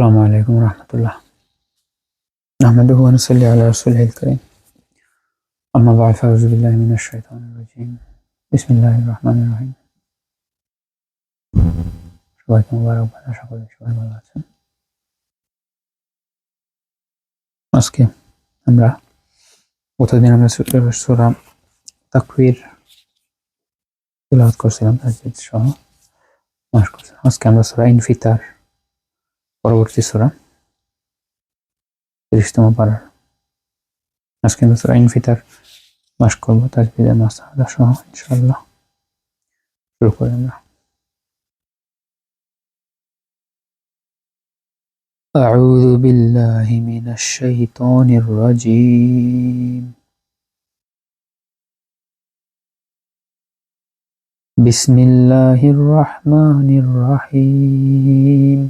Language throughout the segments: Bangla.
السلام عليكم ورحمة الله نحمده ونصلي على رسوله الكريم أما بعد فأعوذ بالله من الشيطان الرجيم بسم الله الرحمن الرحيم সবাইকে মোবারক ভালো আশা করি সবাই ভালো আছেন আজকে আমরা গতদিন আমরা সুরা তাকবীর তিলাওয়াত করছিলাম তাজবিদ সহ মাস করছিলাম আজকে আমরা সুরা ইনফিতার পরবর্তী সুরা তিরিশতম পাড়ার আজকে আমরা সুরা ইনফিতার মাস করবো তাজবিদের মাসালা সহ ইনশাল্লাহ শুরু করি আমরা أعوذ بالله من الشيطان الرجيم بسم الله الرحمن الرحيم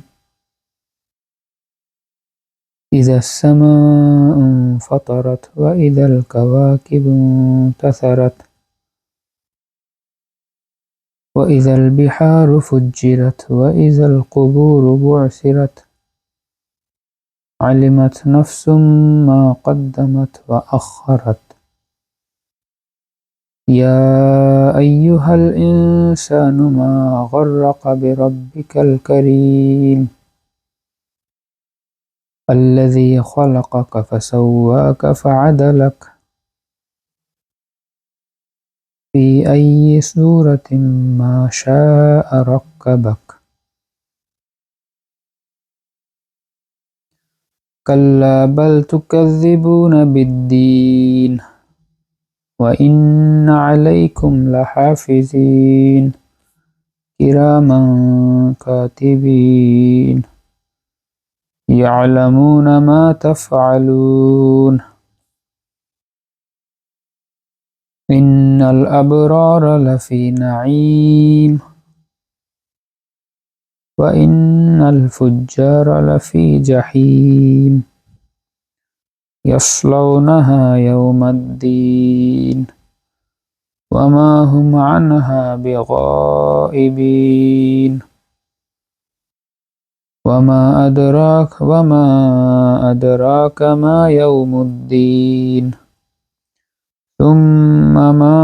إذا السماء انفطرت وإذا الكواكب انتثرت وإذا البحار فجرت وإذا القبور بعثرت علمت نفس ما قدمت وأخرت يا أيها الإنسان ما غرق بربك الكريم الذي خلقك فسواك فعدلك. في أي سورة ما شاء ركبك. كلا بل تكذبون بالدين وإن عليكم لحافظين كراما كاتبين. يعلمون ما تفعلون. إن الأبرار لفي نعيم. وإن الفجار لفي جحيم. يصلونها يوم الدين. وما هم عنها بغائبين. وما أدراك وما أدراك ما يوم الدين ثم ما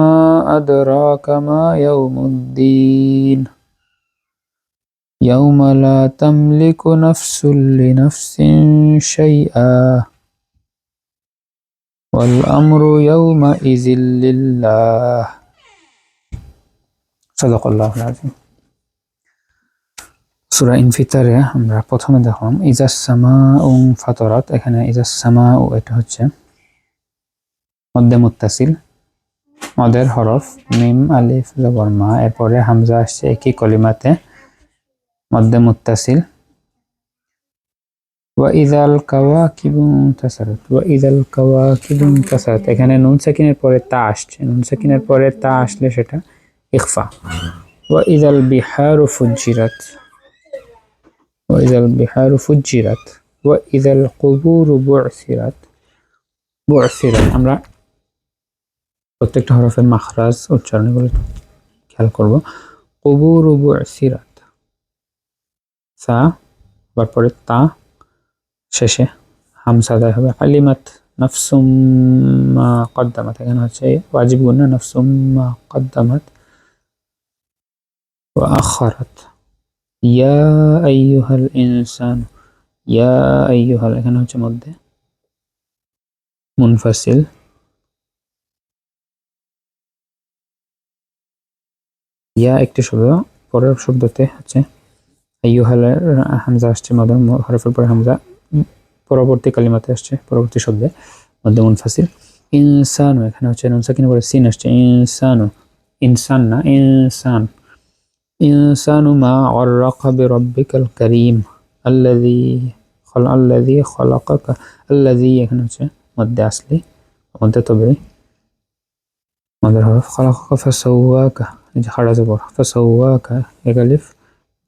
أدراك ما يوم الدين يوم لا تملك نفس لنفس شيئا والأمر يومئذ لله صدق الله العظيم. সুরা ইনফিতারে আমরা প্রথমে দেখলাম, ইজাস সামা উং ফাতরাত এখানে ইজাস সামা ও এটা হচ্ছে মধ্যে মুত্তাসিল, মদের হরফ, মিম, আলিফ জবর মা, এরপরে হামজা আসছে একই কলিমাতে মধ্যে মুত্তাসিল। ওয়াইদাল কাওয়াকিবু তাসারাত ওয়াইদাল কাওয়াকিবু তাসারাত এখানে নুন সাকিনের পরে তা আসছে, নুন সাকিনের পরে তা আসলে সেটা ইখফা। ওয়াইদাল বিহারু ফুজ্জিরাত ওয়াইদাল বিহারু ফুজ্জিরাত ওয়াইদাল কুবুরু বু'সিরাত বু'সিরাত আমরা প্রত্যেকটা হরফের মাখরাজ উচ্চারণগুলো খেয়াল করব কুবুরু বু'সিরাত সা তারপরে তা শেষে হামসা দেয় হবে আলিমাত নফসুম মা কদ্দামাত এখানে হচ্ছে ওয়াজিব গুণ নফসুম মা কদ্দামাত وأخرت ইয়া আইয়ুহাল ইনসান ইয়া আইয়ুহাল এখানে হচ্ছে মধ্যে। মুনফাসিল ইয়া একটি শব্দ, পরের শব্দতে হচ্ছে আইয়ুহালের হামজা আসছে মাদার হরফের পরে হামজা। পরবর্তী কালিমাতে আসছে, পরবর্তী শব্দে মধ্যে মুনফাসিল ইনসান, এখানে হচ্ছে নুন সাকিনের পরে সিন আসছে। ইনসান ইনসান না, ইনসান। ইনসানু মা গররাকা বিরাব্বিকাল কারীম আল্লাযী খলা আল্লাযী খলাকাকা আল্লাযী এখানে হচ্ছে মধ্যে আসলি মধ্যে তবে মধ্যে হরফ খলাকাকা ফাসাওয়াকা এই যে খাড়া জবর ফাসাওয়াকা একালিফ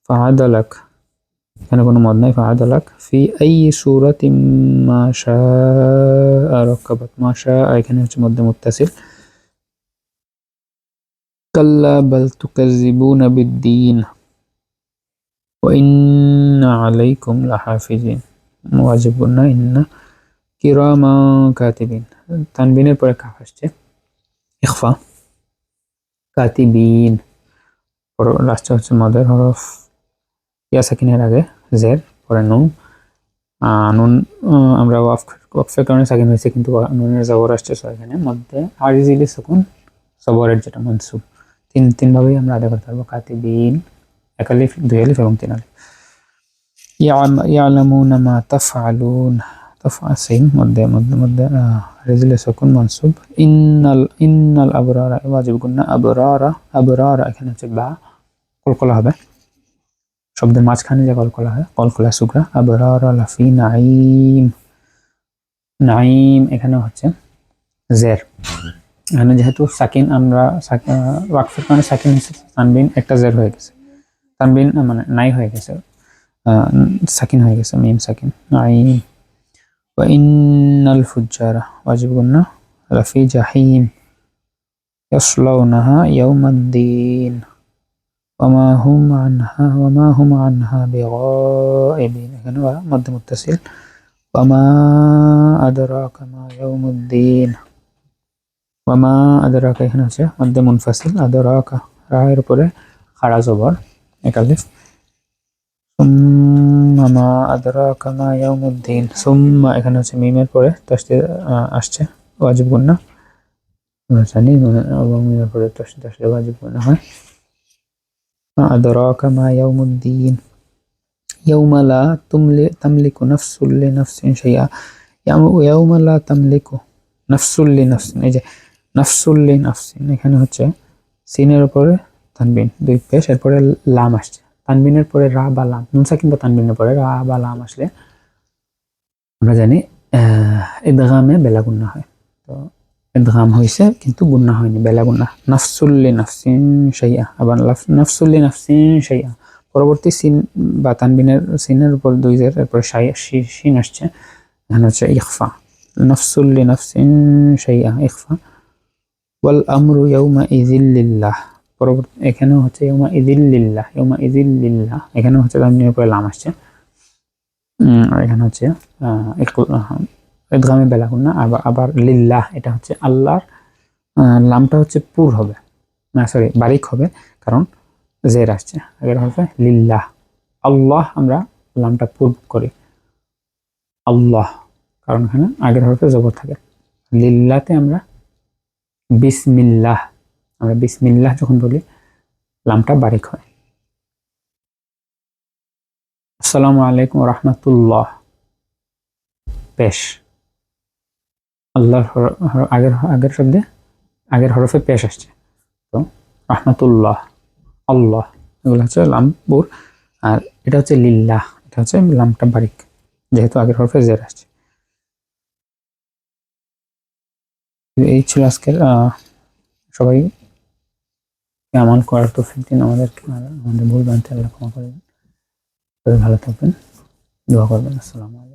ফাআদালাক এখানে কোনো মদ নাই ফাআদালাক ফি আই সূরাতিম মা শাআ রাকাবাত মা শাআ এখানে হচ্ছে মধ্যে মুত্তাসিল কাল্লা বাল তুকাজ্জিবুনা বিদ্দীন وإن ইন্না আলাইকুম লাহাফিজিন ওয়াজিব গুন্না ইন্না কিরামা কাতিবিন তানবিনের পরে কাফ আসছে ইখফা কাতিবিন লাস্টে হচ্ছে মদের হরফ ইয়া সাকিনের আগে জের পরে নুন আহ, নুন আহ, আমরা ওয়াফ ওয়াফের কারণে সাকিন হয়েছে কিন্তু ওয়া- নুনের জবর আসছে so এখানে মধ্যে আরিজিলি সুকুন সবরের যেটা মনসুব তিন তিন ভাবেই আমরা আদায় করতে পারব, কাতিবিন, এক আলিফ, দুই আলিফ এবং তিন আলিফ। এখানে হচ্ছে বা, কলকলা হবে। শব্দের মাঝখানে যে কলকলা হয়, কলকলা সুকরা আবরারা লাফি নাইম নাইম এখানে হচ্ছে জের। এখানে যেহেতু সাকিন আমরা সাক- আহ, ওয়াকফের কারণে সাকিন হয়েছে তানবিন একটা জের হয়ে গেছে তানবিন আহ, মানে নাই হয়ে গেছে আহ, সাকিন হয়ে গেছে মিম সাকিন নাইম وإن الفجار واجب قلنا لفي جحيم يصلونها يوم الدين وما هم عنها وما هم عنها بغائبين এখানে مد متصل وما أدراك ما يوم الدين وما أدراك এখানে হচ্ছে মধ্য মুনফাসিল আদরাকা রায়ের উপরে খাড়া জবর একালিফ সুম্মা মা আদরাকা মা ইয়াউমুদ্দিন সুম্মা এখানে হচ্ছে মিমের পরে তাসদিদ আসছে ওয়াজিব গুন্না আমরা জানি মানে এবং মিমের পরে তাসদিদ আসলে ওয়াজিব গুন্না হয় মা আদরাকা মা ইয়াউমুদ্দিন ইয়াউমা লা তুমলি তামলিকু নাফসুল লিনাফসিন শাইআ ইয়াউ- ইয়াউমা লা তামলিকু নাফসুল লিনাফসিন এই যে নাফসুল লিনাফসিন এখানে হচ্ছে সিনের উপরে তানবিন, দুই পেশ, এরপরে লাম আসছে। তানবিনের পরে রা বা লাম, নুন সাকিন বা তানবিনের পরে রা বা লাম আসলে আমরা জানি ইদগামে বেলা গুন্না হয়। তো ইদগাম হয়েছে কিন্তু গুন্না হয়নি, বেলা গুন্না। নাফসুল্লি নাফসিন শাইয়া আবার নাফসুল্লি নাফসিন শাইয়া পরবর্তী সিন বা তানবিনের, সিনের উপর দুই জের, এরপরে শিন আসছে, এখানে হচ্ছে ইখফা। নাফসুল্লি নাফসিন শাইয়া ইখফা। ওয়াল আমরু ইয়াউমা ইযিল্লিল্লাহ পরবর্তী এখানেও হচ্ছে ইউমা ইদিল্লিল্লাহ ইউমা ইদিল্লিল্লাহ এখানেও হচ্ছে তানবিনের পরে লাম আসছে। এখানে হচ্ছে ইদগামে বেলাগুন না আবার আবার লিল্লাহ, এটা হচ্ছে আল্লাহর লামটা হচ্ছে পুর হবে। না সরি বারিক হবে, কারণ জের আসছে। আগের হবে লিল্লাহ। আল্লাহ আমরা লামটা পুর করি। আল্লাহ, কারণ এখানে আগের হরফে জবর থাকে। লিল্লাতে আমরা বিসমিল্লাহ। আমরা বিসমিল্লাহ যখন বলি, লামটা বারিক হয়। আসসালামু আলাইকুম রহমতুল্লাহ। পেশ। আল্লাহর হর- হর- আগের আগের শব্দে, আগের হরফে পেশ আসছে। তো, রহমতুল্লাহ, আল্লাহ, এগুলো হচ্ছে লামপুর আর এটা হচ্ছে লিল্লাহ, এটা হচ্ছে লামটা বারিক, যেহেতু আগের হরফে জের আসছে। এই ছিল আজকের সবাই আমল করার তো দিন আমাদের আমাদের ভুল বানতে আল্লাহ ক্ষমা করবেন ভালো থাকবেন, দোয়া করবেন। আসসালামু আলাইকুম।